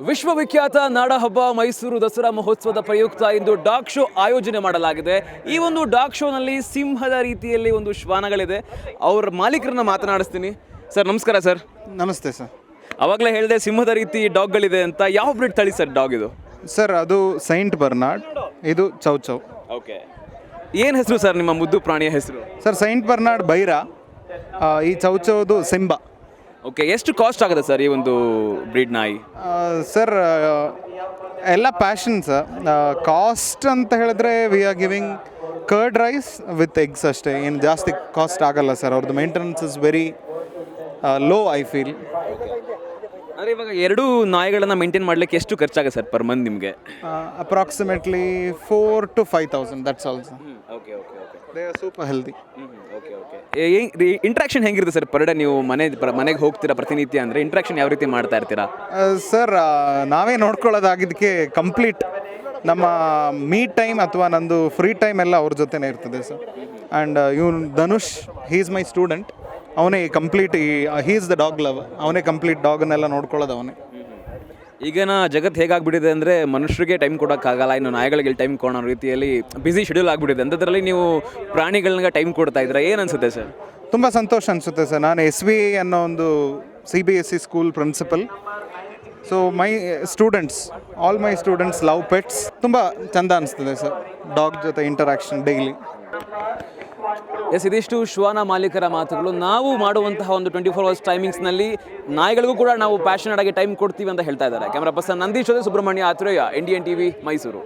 ವಿಶ್ವವಿಖ್ಯಾತ ನಾಡಹಬ್ಬ ಮೈಸೂರು ದಸರಾ ಮಹೋತ್ಸವದ ಪ್ರಯುಕ್ತ ಇಂದು ಡಾಗ್ ಶೋ ಆಯೋಜನೆ ಮಾಡಲಾಗಿದೆ. ಈ ಒಂದು ಡಾಗ್ ಶೋನಲ್ಲಿ ಸಿಂಹದ ರೀತಿಯಲ್ಲಿ ಒಂದು ಶ್ವಾನಗಳಿದೆ. ಅವ್ರ ಮಾಲೀಕರನ್ನ ಮಾತನಾಡಿಸ್ತೀನಿ. ಸರ್ ನಮಸ್ಕಾರ ಸರ್. ನಮಸ್ತೆ ಸರ್. ಅವಾಗಲೇ ಹೇಳಿದೆ ಸಿಂಹದ ರೀತಿ ಡಾಗ್ಗಳಿದೆ ಅಂತ. ಯಾವ ಬ್ರಿಡ್ ತಳಿ ಸರ್ ಡಾಗ್ ಇದು? ಸರ್ ಅದು ಸೈಂಟ್ ಬರ್ನಾಡ್. ಇದು ಚೌ ಚೌ. ಓಕೆ. ಏನು ಹೆಸರು ಸರ್ ನಿಮ್ಮ ಮುದ್ದು ಪ್ರಾಣಿಯ ಹೆಸರು? Sir Saint Bernard Bhaira. ಈ ಚೌ ಚೌದು ಸಿಂಬಾ. ಓಕೆ ಎಷ್ಟು ಕಾಸ್ಟ್ ಆಗುತ್ತೆ ಸರ್ ಈ ಒಂದು ಬ್ರೀಡ್ ನಾಯಿ? ಸರ್ ಎಲ್ಲ ಪ್ಯಾಷನ್ ಸರ್ ಕಾಸ್ಟ್ ಅಂತ ಹೇಳಿದ್ರೆ we are giving curd rice with eggs ಅಷ್ಟೇ. ಏನು ಜಾಸ್ತಿ ಕಾಸ್ಟ್ ಆಗಲ್ಲ ಸರ್ ಅವ್ರದ್ದು maintenance is very low I feel ಅಂದರೆ ಇವಾಗ ಎರಡು ನಾಯಿಗಳನ್ನು ಮೇಂಟೈನ್ ಮಾಡಲಿಕ್ಕೆ ಎಷ್ಟು ಖರ್ಚಾಗುತ್ತೆ ಸರ್ ಪರ್ ಮಂತ್ ನಿಮಗೆ? Approximately four to five thousand that's also okay okay they are super healthy okay okay interaction ಹೆಂಗಿರುತ್ತೆ ಸರ್ ಪರ್ ಡೇ ನೀವು ಮನೆ ಮನೆಗೆ ಹೋಗ್ತೀರಾ ಪ್ರತಿನಿತ್ಯ ಅಂದರೆ ಇಂಟ್ರಾಕ್ಷನ್ ಯಾವ ರೀತಿ ಮಾಡ್ತಾ ಇರ್ತೀರಾ? ಸರ್ ನಾವೇ ನೋಡ್ಕೊಳ್ಳೋದಾಗಿದ್ದಕ್ಕೆ ಕಂಪ್ಲೀಟ್ ನಮ್ಮ ಮೀ ಟೈಮ್ ಅಥವಾ ನಂದು ಫ್ರೀ ಟೈಮ್ ಎಲ್ಲ ಅವ್ರ ಜೊತೆನೇ ಇರ್ತದೆ ಸರ್. ಆ್ಯಂಡ್ ಇವನು Dhanush he is my student ಅವನೇ ಕಂಪ್ಲೀಟ್ ಈ he is the dog love ಅವನೇ ಕಂಪ್ಲೀಟ್ ಡಾಗನ್ನೆಲ್ಲ ನೋಡ್ಕೊಳ್ಳೋದು ಅವನೇ. ಈಗಿನ ಜಗತ್ತು ಹೇಗಾಗ್ಬಿಟ್ಟಿದೆ ಅಂದರೆ ಮನುಷ್ಯರಿಗೆ ಟೈಮ್ ಕೊಡೋಕ್ಕಾಗಲ್ಲ, ಇನ್ನು ನಾಯಿಗಳಿಗೆ ಟೈಮ್ ಕೊಡೋ ರೀತಿಯಲ್ಲಿ ಬ್ಯುಸಿ ಶೆಡ್ಯೂಲ್ ಆಗಿಬಿಟ್ಟಿದೆ. ಅಂಥದ್ರಲ್ಲಿ ನೀವು ಪ್ರಾಣಿಗಳನ್ನ ಟೈಮ್ ಕೊಡ್ತಾ ಇದ್ದೀರಾ? ಏನು ಅನಿಸುತ್ತೆ ಸರ್? ತುಂಬ ಸಂತೋಷ ಅನಿಸುತ್ತೆ ಸರ್. ನಾನು ಎಸ್ ವಿ ಅನ್ನೋ ಒಂದು C B S E school principal so my students all my students love pets ತುಂಬ ಚಂದ ಅನಿಸ್ತದೆ ಸರ್. ಡಾಗ್ ಜೊತೆ ಇಂಟರಾಕ್ಷನ್ ಡೈಲಿ ಎಸ್, ಇದಿಷ್ಟು ಶಿವಾನ ಮಾಲೀಕರ ಮಾತುಗಳು. ನಾವು ಮಾಡುವಂತಹ ಒಂದು ಟ್ವೆಂಟಿ ಫೋರ್ ಅವರ್ಸ್ ಟೈಮಿಂಗ್ಸ್ನಲ್ಲಿ ನಾಯಿಗಳಿಗೂ ಕೂಡ ನಾವು ಪ್ಯಾಷನೇಟ್ ಆಗಿ ಟೈಮ್ ಕೊಡ್ತೀವಿ ಅಂತ ಹೇಳ್ತಾ ಇದ್ದಾರೆ. Camera person Nandish Subrahmanya Athreya Indian TV Mysuru.